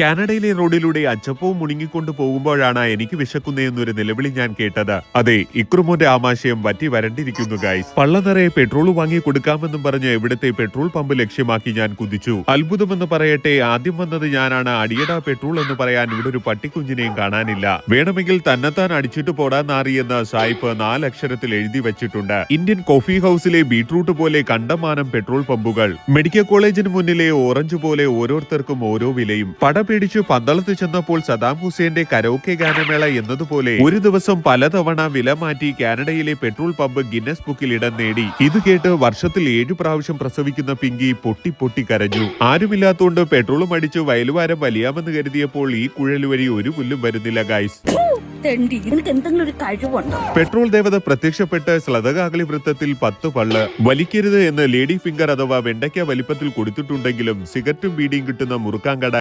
കാനഡയിലെ റോഡിലൂടെ അച്ചപ്പവും മുണുങ്ങിക്കൊണ്ട് പോകുമ്പോഴാണ് എനിക്ക് വിശക്കുന്നതെന്നൊരു നിലവിളി ഞാൻ കേട്ടത്. അതെ ഇക്രുമോന്റെ ആമാശയം വറ്റി വരണ്ടിരിക്കുന്നു ഗായ്സ് പള്ള നിറയെ പെട്രോൾ വാങ്ങി കൊടുക്കാമെന്നും പറഞ്ഞ് ഇവിടുത്തെ പെട്രോൾ പമ്പ് ലക്ഷ്യമാക്കി ഞാൻ കുതിച്ചു. അത്ഭുതമെന്ന് പറയട്ടെ ആദ്യം വന്നത് ഞാനാണ്. അടിയട പെട്രോൾ എന്ന് പറയാൻ ഇവിടെ ഒരു പട്ടിക്കുഞ്ഞിനെയും കാണാനില്ല. വേണമെങ്കിൽ തന്നെത്താൻ അടിച്ചിട്ട് പോടാൻ നാറിയെന്ന് സായിപ്പ് നാലക്ഷരത്തിൽ എഴുതി വെച്ചിട്ടുണ്ട്. ഇന്ത്യൻ കോഫി ഹൗസിലെ ബീട്രൂട്ട് പോലെ കണ്ടമാനം പെട്രോൾ പമ്പുകൾ മെഡിക്കൽ കോളേജിന് മുന്നിലെ ഓറഞ്ച് പോലെ ഓരോരുത്തർക്കും ഓരോ വിലയും. പട പേടിച്ചു പന്തളത്ത് ചെന്നപ്പോൾ സദാം ഹുസൈന്റെ കരോക്കെ ഗാനമേള എന്നതുപോലെ ഒരു ദിവസം പലതവണ വില മാറ്റി കാനഡയിലെ പെട്രോൾ പമ്പ് ഗിന്നസ് ബുക്കിൽ ഇടം നേടി. ഇത് കേട്ട് വർഷത്തിൽ ഏഴു പ്രാവശ്യം പ്രസവിക്കുന്ന പിങ്കി പൊട്ടി പൊട്ടി കരഞ്ഞു. ആരുമില്ലാത്തോണ്ട് പെട്രോളും അടിച്ച് വയലുവാരം വലിയാമെന്ന് കരുതിയപ്പോൾ ഈ കുഴൽ വഴി ഒരു പുല്ലും വരുന്നില്ല കഴിവുണ്ടോ? പെട്രോൾ ദേവത പ്രത്യക്ഷപ്പെട്ട് ശ്ലതകാകളി വൃത്തത്തിൽ പത്ത് പള്ള്. വലിക്കരുത് എന്ന് ലേഡി ഫിംഗർ അഥവാ വെണ്ടയ്ക്ക വലിപ്പത്തിൽ കൊടുത്തിട്ടുണ്ടെങ്കിലും സിഗരറ്റും ബീഡിയും കിട്ടുന്ന മുറുക്കാങ്കട